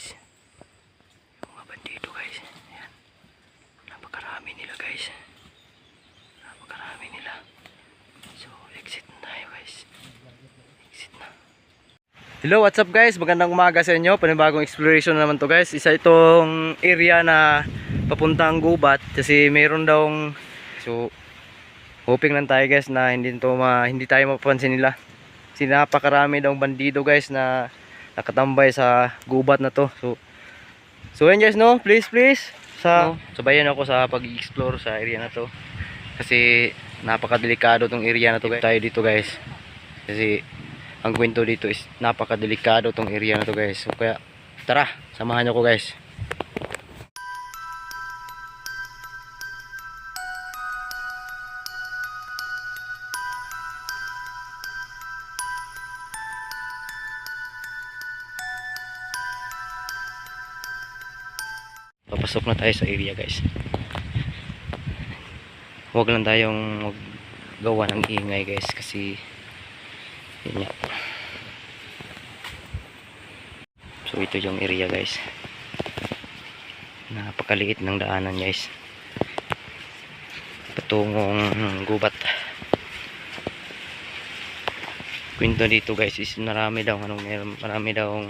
guys. Mga bandido guys. Ayan. Napakarami nila guys. Napakarami nila. So, exit na tayo guys. Exit na. Hello, what's up guys? Magandang umaga sa inyo. Panibagong exploration na naman to guys. Isa itong area na papuntang Gubat kasi meron daw so hoping lang tayo guys na hindi to ma, hindi tayo mapapansin nila. Kasi napakarami daw bandido guys na nakatambay sa Gubat na to. So So yun guys no, please please sa sabayan ako sa pag-explore sa area na to. Kasi napakadelikado tong area na to guys. Tayo dito guys. Kasi ang kwento dito is napakadelikado tong area na to guys. So kaya tara, samahan niyo ko guys. Na tayo sa area guys. Huwag lang tayong gawa ng ingay guys kasi yun nga. So ito yung area guys. Napakaliit ng daanan guys. Patungong gubat. Kwento dito guys is marami daw anong marami daw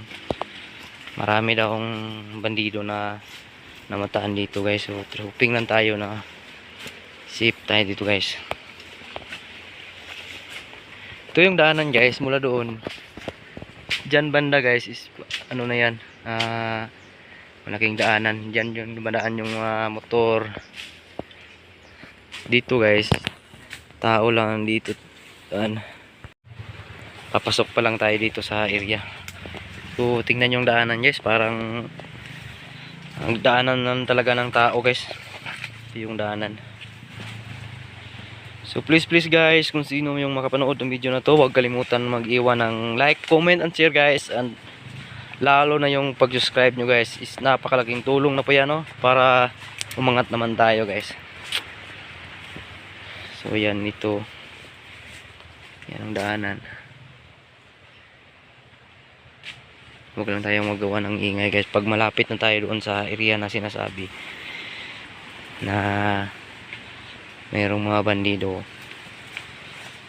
marami daw bandido na namataan dito guys. So hoping lang tayo na safe tayo dito guys. Ito yung daanan guys mula doon. Diyan banda guys is ano na yan. Ah malaking daanan. Diyan yung dumadaan yung mga motor. Dito guys. Tao lang dito. Daan. Papasok pa lang tayo dito sa area. So tingnan yung daanan guys. Parang ang daanan lang talaga ng tao guys. Ito yung daanan. So please please guys, kung sino yung makapanood ng video na to, huwag kalimutan mag-iwan ng like, comment, and share guys. And lalo na yung pag-subscribe nyo guys, is napakalaking tulong na po yan no? para umangat naman tayo guys. So yan ito. Yan ang daanan. Huwag lang tayong magawa ng ingay guys. Pag malapit na tayo doon sa area na sinasabi na mayroong mga bandido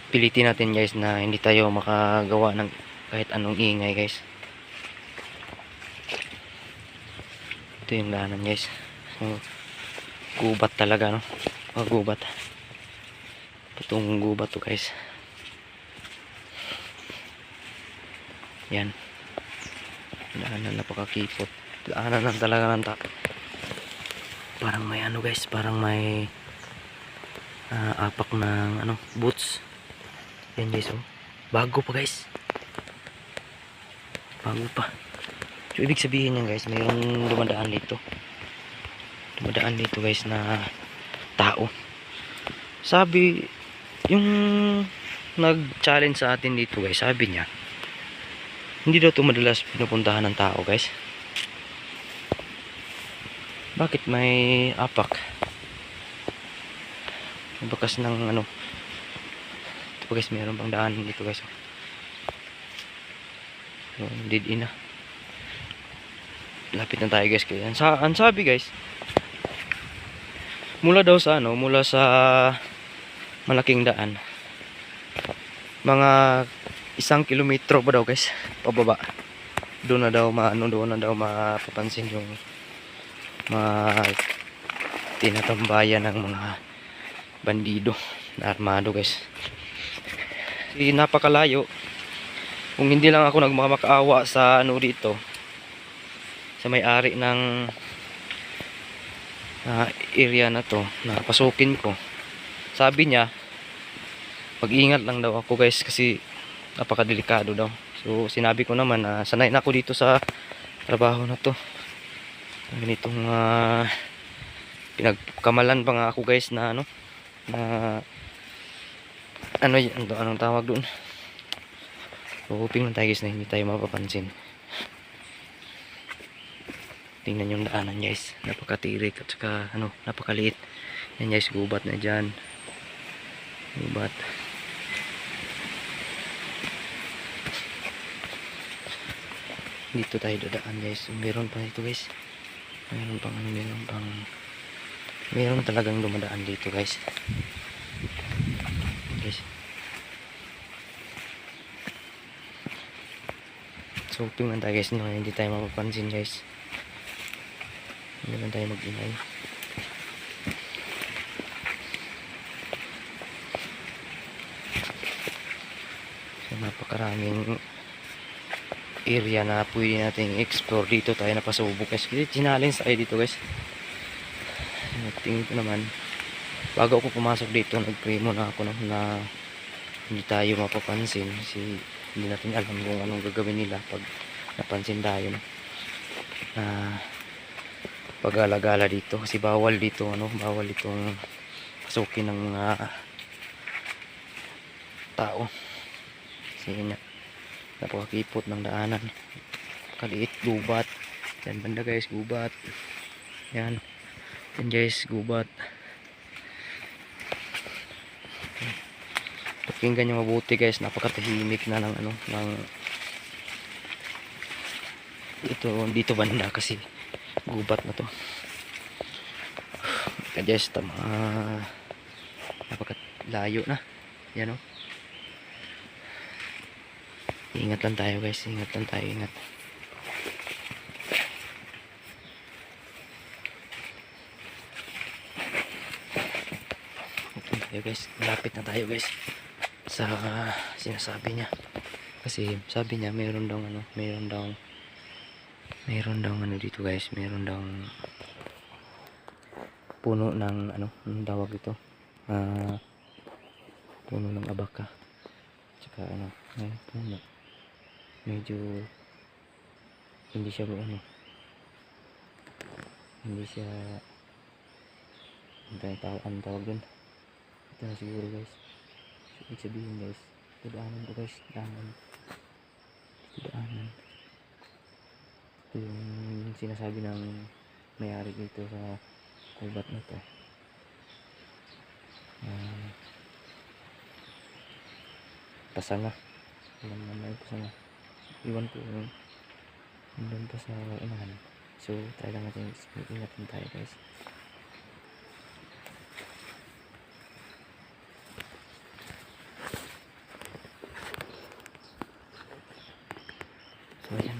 pilitin natin guys na hindi tayo makagawa ng kahit anong ingay guys. Ito yung daanan guys. So, gubat talaga no? Mga gubat. Patungong gubat to guys. Yan daanan napakakipot. Daanan lang talaga ng tao parang may ano guys. Parang may ah, apak ng ano boots. Yan guys oh. Bago pa guys. Bago pa. So ibig sabihin yan guys mayroong dumadaan dito. Dumadaan dito guys na tao. Sabi yung nag challenge sa atin dito guys sabi niya hindi daw ito madalas pinupuntahan ng tao guys. Bakit may apak? May bakas ng ano? Ito guys meron pang daanan dito guys so, dead in na lapit na tayo guys. Kaya ang sabi guys mula daw sa ano mula sa malaking daan mga isang kilometro pa daw guys pababa doon na daw maano doon na daw mapapansin yung mga tinatambayan ng mga bandido na armado guys. Kasi napakalayo. Kung hindi lang ako nagmamakaawa sa ano dito sa may-ari ng ah, area na to na pasukin ko sabi niya mag-ingat lang daw ako guys kasi napakadelikado daw so sinabi ko naman na sanay na ako dito sa trabaho na to. Ganitong uh, pinagkamalan pa nga ako guys na ano na ano y- ano anong tawag doon so hoping lang tayo guys na hindi tayo mapapansin. Tingnan yung daanan guys. Napakatirik at saka ano napakaliit. Yan guys gubat na dyan. Gubat dito tayo dadaan guys. Meron pa dito guys. Meron pang ano, meron pang meron talagang dumadaan dito guys. Guys. So, tingnan tayo guys, no, hindi tayo mapapansin guys. Hindi lang tayo mag-ingay. So, napakaraming area na pwede nating explore dito. Tayo napasubok guys. Kasi challenge tayo dito guys. Tingin ko naman, bago ako pumasok dito, nag-pray muna ako no, na hindi tayo mapapansin. Kasi hindi natin alam kung anong gagawin nila pag napansin tayo na pag-alagala dito. Kasi bawal dito ano bawal itong pasukin ng mga tao. Kasi na napakakipot ng daanan. Kaliit gubat. Yan banda guys gubat. Yan. Yan guys gubat. Pakinggan nyo mabuti guys. Napakatahimik na ng ano ng ito dito banda kasi gubat na to. Kaya guys tama. Napakalayo na. Yan o ingat lang tayo guys. Ingat lang tayo ingat. Okay tayo guys. Malapit na tayo guys sa sinasabi niya. Kasi sabi niya mayroon daw ano mayroon daw mayroon daw ano dito guys. Mayroon daw puno ng ano anong tawag ito? Ah puno ng abaka. Tsaka ano may puno medyo hindi siya ano. Hindi siya ano tawag, ano tawag dun? Ito na siguro guys. Ibig sabihin guys daanan ko guys. Daanan. Daanan ito yung sinasabi ng mayari dito sa kubat na to. Ah, pasanga. Alam naman yung pasanga iwan ko yung nandun pa sa unahan so try lang natin ingat din tayo guys so ayan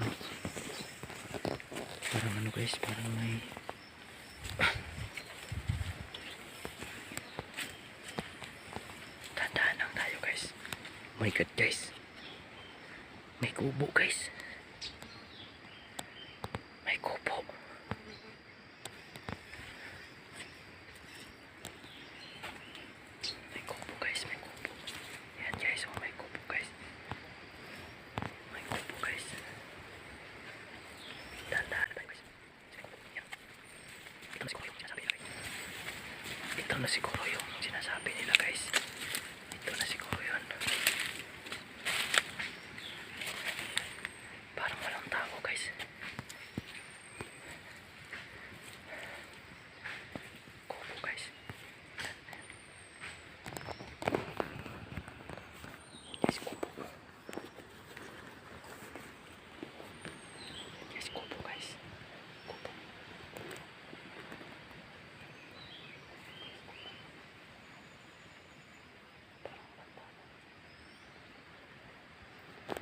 parang ano guys parang may Tandaan lang tayo guys. Oh my god guys. May kubo guys. May kubo. May kubo guys, may kubo. Yan guys, oh may kubo guys. May kubo guys. Tandaan tayo guys. Yan. Ito na siguro yung sinasabi nila. Ito na siguro yung sinasabi nila guys. Ito na siguro yun. Parang walang tao guys. Kubo guys. Yes, kubo. Yes, kubo guys. Kubo.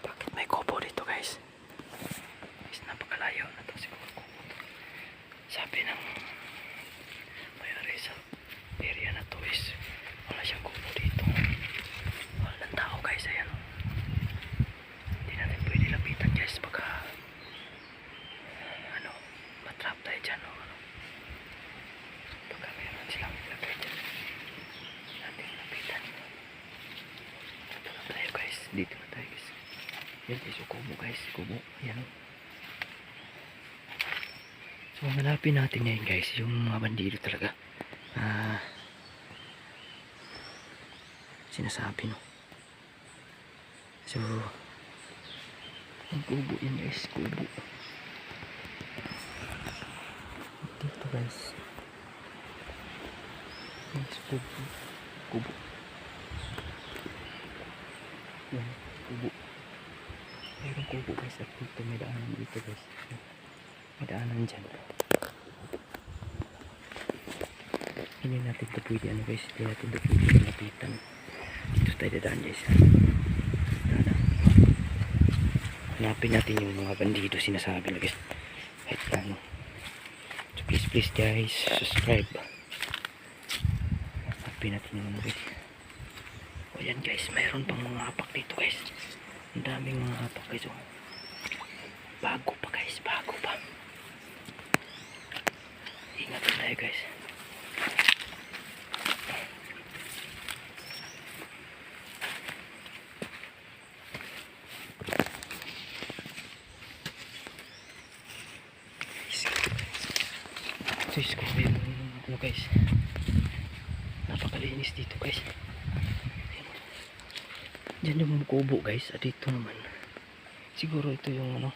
Bakit may kubo dito guys? Guys, napakalayo na to siguro kubo to. Sabi ng mayari sa area na to is wala siyang kubo dito. Wala ng tao guys, ayan o. Hindi natin pwede lapitan guys baka ano, matrap tayo dyan o ano. Baka meron silang ilagay dyan. Natin lapitan. Dito na tayo guys. Dito na tayo guys. Yan guys, kubo guys. Kubo. Yan. So, hanapin natin ngayon guys. Yung mga bandido talaga. Ah. sinasabi no. So, ang kubo yan guys. Kubo. Dito guys. Guys, kubo. Kubo. Yan, kubo. mayroong kubo guys at dito may daanan dito guys. May daanan dyan. Hindi natin ito pwede ano guys. Hindi natin ito pwede malapitan dito tayo dadaan guys. Na. hanapin natin yung mga bandido sinasabi na guys. Kahit ano so please please guys subscribe. Hanapin natin yung ano guys o yan guys. Mayroon pang mga hapak dito guys. Ang daming mga hapak guys oh. bago pa guys. Bago pa. Ingat tayo guys. Diyos ko yung ano guys. Napakalinis dito guys. Ayan. Dyan yung kubo guys. At dito naman. Siguro ito yung ano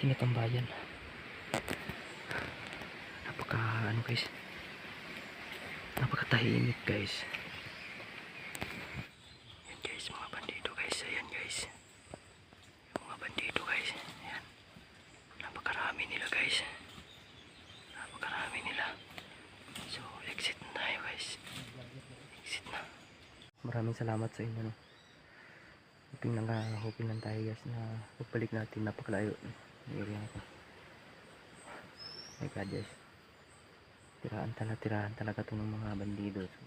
tinatambayan. Napaka ano guys napakatahimik guys yan guys mga bandido guys ayan guys yung mga bandido guys ayan napakarami nila guys napakarami nila so exit na tayo guys exit na maraming salamat sa inyo no? Hoping lang hoping lang tayo guys na pagbalik natin napakalayo ng area na to. My god guys. Tiraan talaga tirahan talaga to ng mga bandido. So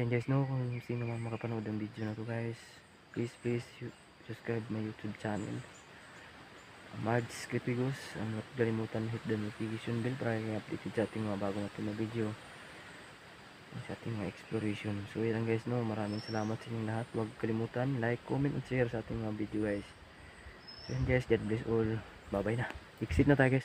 yan guys no? Kung sino man makapanood ng video na to guys please please subscribe my youtube channel. Mards Kripigos ang huwag kalimutan hit the notification bell para kayo updated sa ating mga bagong na video sa ating mga exploration. So lang guys no? Maraming salamat sa inyong lahat. Huwag kalimutan like, comment, at share sa ating mga video guys. So yan guys God bless all. Bye bye na. Exit na tayo guys